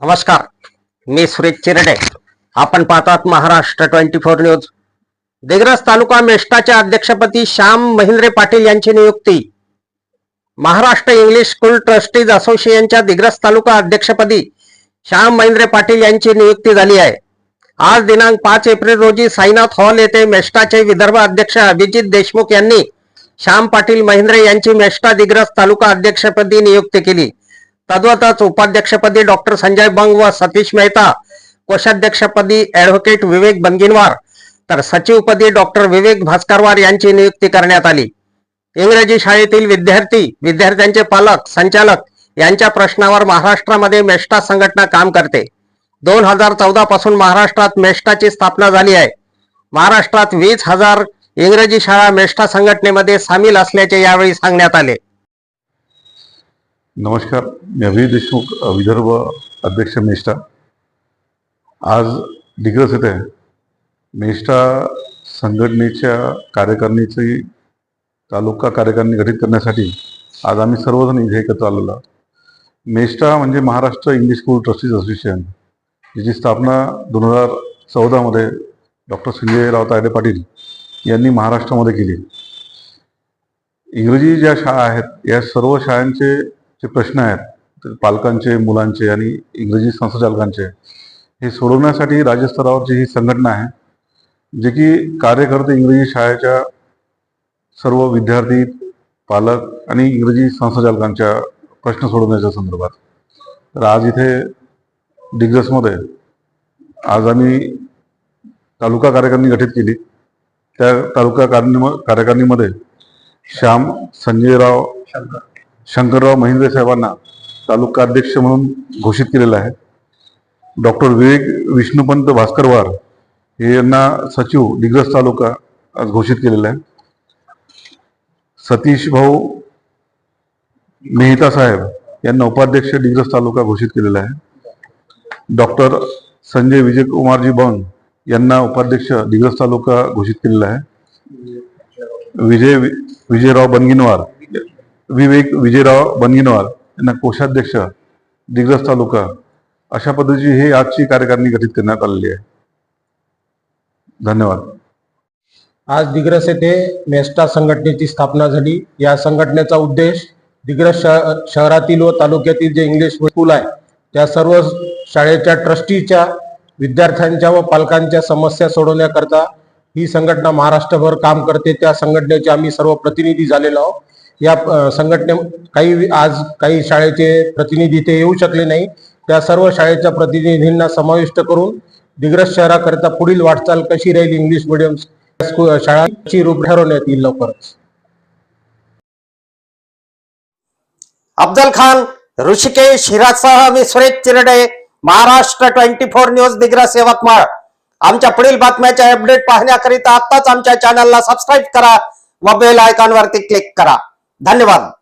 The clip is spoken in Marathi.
नमस्कार मी सुरेश चिरडे. आपण पाहतात Maharashtra twenty four news. Digras taluka मेष्टाच्या अध्यक्षपदी श्याम महेंद्रे पाटील यांची नियुक्ती. महाराष्ट्र इंग्लिश स्कूल ट्रस्टीज असोसिएशनच्या दिग्रस तालुका अध्यक्षपदी श्याम महेंद्रे पाटील यांची नियुक्ती झाली आहे. आज दिनांक पाच एप्रिल रोजी साईनाथ हॉल येथे मेष्टाचे विदर्भ अध्यक्ष अभिजित देशमुख यांनी श्याम पाटील महेंद्रे यांची मेष्टा दिग्रस तालुका अध्यक्षपदी नियुक्ती केली. तद्वतच उपाध्यक्षपदी डॉक्टर संजय बंग व सतीश मेहता कोषाध्यक्षपदी ऍडव्होकेट विवेक बनगिनवार तर सचिवपदी डॉक्टर विवेक भास्करवार यांची नियुक्ती करण्यात आली. इंग्रजी शाळेतील विद्यार्थी विद्यार्थ्यांचे पालक संचालक यांच्या प्रश्नावर महाराष्ट्रामध्ये मेष्टा संघटना काम करते. दोन हजार चौदा पासून महाराष्ट्रात मेष्टाची स्थापना झाली आहे. महाराष्ट्रात वीस हजार इंग्रजी शाळा मेष्टा संघटनेमध्ये सामील असल्याचे यावेळी सांगण्यात आले. नमस्कार मी अभिजित देशमुख विदर्भ अध्यक्ष मेष्टा आज डिग्रस येथे मेष्टा संघटनेच्या कार्यकारिणीची तालुका कार्यकारिणी गठीत करण्यासाठी आज आम्ही सर्वजण इथे एकत्र आलेलो आहोत. मेष्टा म्हणजे Maharashtra English school trustees association याची स्थापना दोन हजार चौदामध्ये डॉक्टर संजयराव तायडे पाटील यांनी महाराष्ट्रामध्ये केली इंग्रजी ज्या शाळा आहेत या सर्व शाळांचे जे प्रश्न आहेत पालकांचे मुलांचे आणि इंग्रजी संस्थाचालकांचे हे सोडवण्यासाठी राज्यस्तरावरची ही संघटना आहे जे की कार्य करते इंग्रजी शाळेच्या सर्व विद्यार्थी पालक आणि इंग्रजी संस्थाचालकांच्या प्रश्न सोडवण्याच्या संदर्भात. तर आज इथे डिग्रसमध्ये आज आम्ही तालुका कार्यकारिणी गठीत केली. त्या तालुका कार्यकारिणी कार्यकारिणीमध्ये श्याम संजयराव शंकर. शंकरराव महिंद्रे साहेबांना तालुका अध्यक्ष म्हणून घोषित केलेलं आहे. डॉक्टर विवेक विष्णुपंत भास्करवार हे यांना सचिव डिग्रस तालुका आज घोषित केलेला आहे. सतीश भाऊ मेहता साहेब यांना उपाध्यक्ष डिग्रस तालुका घोषित केलेला आहे. डॉक्टर संजय विजयकुमारजी बंग यांना उपाध्यक्ष डिग्रस तालुका घोषित केलेला आहे. विजय विजयराव बनगिनवार विवेक विजयराव बनगिनवार यांना कोषाध्यक्ष दिग्रस तालुका अशा पद्धतीची हे आजची कार्यकारिणी गठीत करण्यात आलेली आहे. धन्यवाद. आज दिग्रस येथे मेस्टा संघटनेची स्थापना झाली. या संघटनेचा उद्देश दिग्रस शहरातील व तालुक्यातील जे इंग्लिश स्कूल आहे त्या सर्व शाळेच्या ट्रस्टीच्या विद्यार्थ्यांच्या व पालकांच्या समस्या सोडवण्याकरता ही संघटना महाराष्ट्रभर काम करते. त्या संघटनेचे आम्ही सर्व प्रतिनिधी झालेलो आहोत. या संघटने काही आज काही शाळेचे प्रतिनिधी ते येऊ शकले नाही. त्या सर्व शाळेच्या प्रतिनिधींना समाविष्ट करून दिग्रस शहराकरिता पुढील वाटचाल कशी राहील इंग्लिश मिडियम शाळांची रूप ठरवण्यात येईल लवकरच. अफजल खान ऋषिकेश हिरासह मी Suresh Chirade Maharashtra twenty four news Digras Yavatmal आमच्या पुढील बातम्याचे अपडेट पाहण्याकरिता आताच आमच्या चॅनलला सबस्क्राईब करा व बेल आयकॉनवरती क्लिक करा. धन्यवाद.